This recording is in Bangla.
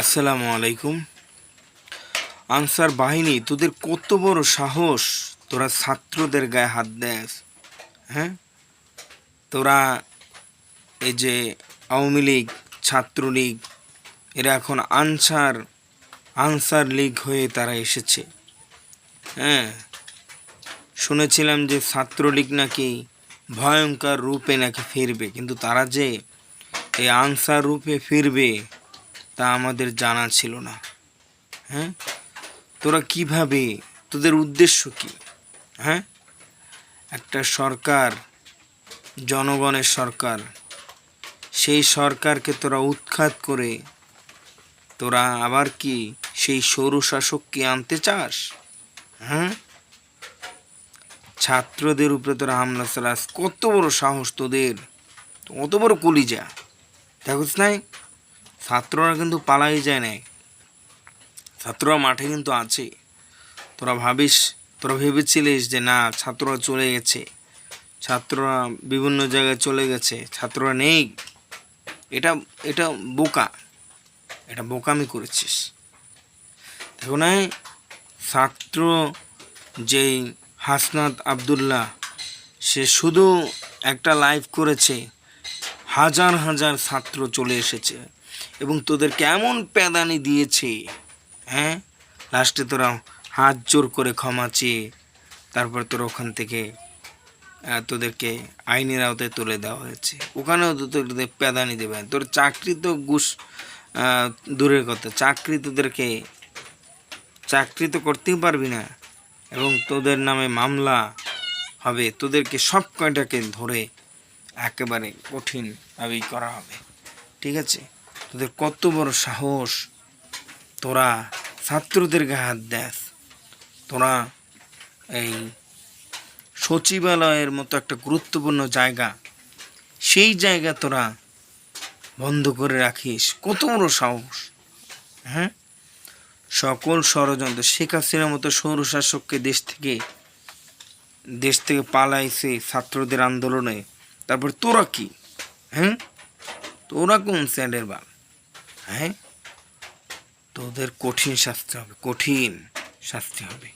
আসসালামু আলাইকুম। আনসার বাহিনী, তোদের কত বড় সাহস? তোরা ছাত্রদের গায়ে হাত দেয় হ্যাঁ? তোরা এই যে আওয়ামী লীগ, ছাত্রলীগ, এরা এখন আনসার আনসার লীগ হয়ে তারা এসেছে হ্যাঁ? শুনেছিলাম যে ছাত্রলীগ নাকি ভয়ঙ্কর রূপে নাকি ফিরবে, কিন্তু তারা যে এই আনসার রূপে ফিরবে তা আমাদের জানা ছিল না। হ্যাঁ? তোরা কীভাবে, তোদের উদ্দেশ্য কি? হ্যাঁ? একটা সরকার, জনগণের সরকার, সেই সরকারকে তোরা উৎখাত করে তোরা আবার কি সেই সৌরশাসককে আনতে চাস? হ্যাঁ? ছাত্রদের উপরে তোরা হামলা চালাস, কত বড় সাহস তোদের কত বড় কলিজা। দেখোস নাই? ছাত্ররা কিন্তু পালাই যায় নাই। ছাত্ররা মাঠে কিন্তু আছে। তোরা ভাবিস, তোরা ভেবেছিলিস যে না, ছাত্ররা চলে গেছে। ছাত্ররা বিভিন্ন জায়গায় চলে গেছে। ছাত্ররা নেই। এটা এটা বোকা। এটা বোকামি করেছিস। দেখো না ছাত্র যেই হাসনাত আবদুল্লাহ, সে শুধু একটা লাইভ করেছে। হাজার হাজার ছাত্র চলে এসেছে। এবং তোদের কেমন প্যাদানি দিয়েছে? হ্যাঁ? লাস্টে তোরা হাত জোর করে ক্ষমা চেয়ে তারপর তোর ওখান থেকে তোদেরকে আইনের আওতায় তুলে দেওয়া হয়েছে। ওখানেও তো তোদের প্যাদানি দেবে। তোর চাকরি তো ঘুষ দূরের কথা। চাকরি তোদেরকে, চাকরি তো করতেই পারবি না। এবং তোদের নামে মামলা হবে। তোদেরকে সব কয়টাকে ধরে একেবারে কঠিনভাবেই করা হবে। ঠিক আছে? তোদের কত বড় সাহস। তোরা ছাত্রদের গায়ে হাত দেস। তোরা এই সচিবালয়ের মতো একটা গুরুত্বপূর্ণ জায়গা, সেই জায়গা তোরা বন্ধ করে রাখিস। কত বড় সাহস। হ্যাঁ? সকল ষড়যন্ত্র, শেখ হাসিনার মতো সৌরশাসককে দেশ থেকে দেশ থেকে পালাইছে ছাত্রদের আন্দোলনে। তারপর তোরা কি? হ্যাঁ? তোরা কোন স্যান্ডের বাল হ্যাঁ? তোদের কঠিন শাস্তি হবে কঠিন শাস্তি হবে।